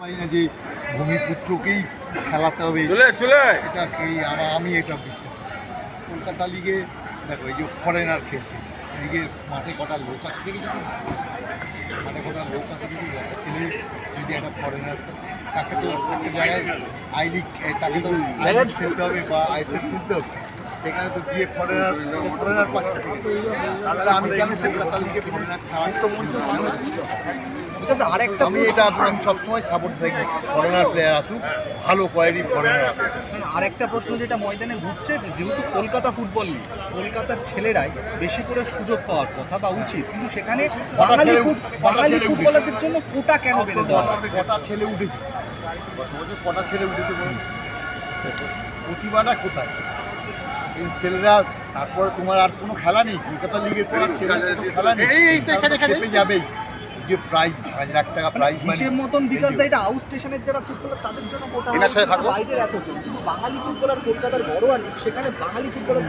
পাই না যে ভূমিপুত্রকেই খেলাতে হবে। এটাকেই আমি এটা বিশ্বাস করি। কলকাতা লিগে দেখো এই যে ফরেনার খেলছে এদিকে মাঠে কটা লোক আছে দেখেছি মাঠে কটা লোক আছে দেখি একটা ছেলে যদি একটা ফরেনার তাকে তো একটা জায়গায় আই লিগ তাকে তো আই লিগ খেলতে হবে বা আইসিএল খেলতে হবে। সেখানে তো গিয়ে ফরেনার ফরেনার পাচ্ছে। তাহলে আমি কেন কলকাতা লিগে ফরেনার ছাড়া? এটা তো আরেকটা আমি এটা আমি সবসময় সাপোর্ট থাকি ফরেনার প্লেয়ার আসুক ভালো কোয়ালিটি ফরেনার আসুক। আরেকটা প্রশ্ন যেটা ময়দানে ঘুরছে যে যেহেতু কলকাতা ফুটবল লিগ কলকাতার ছেলেরাই বেশি করে সুযোগ পাওয়ার কথা বা উচিত। কিন্তু সেখানে বাঙালি বাঙালি ফুটবলারদের জন্য কোটা কেন বেড়ে দেওয়া কটা- ছেলে উঠেছে? কটা ছেলে উঠেছে প্রতিভাটা কোথায়? এই ছেলেরা তারপরে তোমার আর কোনো খেলা নেই? কলকাতা লিগের খেলা নেই? যাবেই। যে প্রাইজ পাঁচ লাখ টাকা প্রাইস মানে হিসেব মতন বিকাশ দা এটা আউট স্টেশনের যারা ফুটবলার তাদের জন্য কোটা এনার সাথে থাকো। বাইরের এত জন কিন্তু বাঙালি ফুটবলার কলকাতার বড় লিগ সেখানে বাঙালি ফুটবলার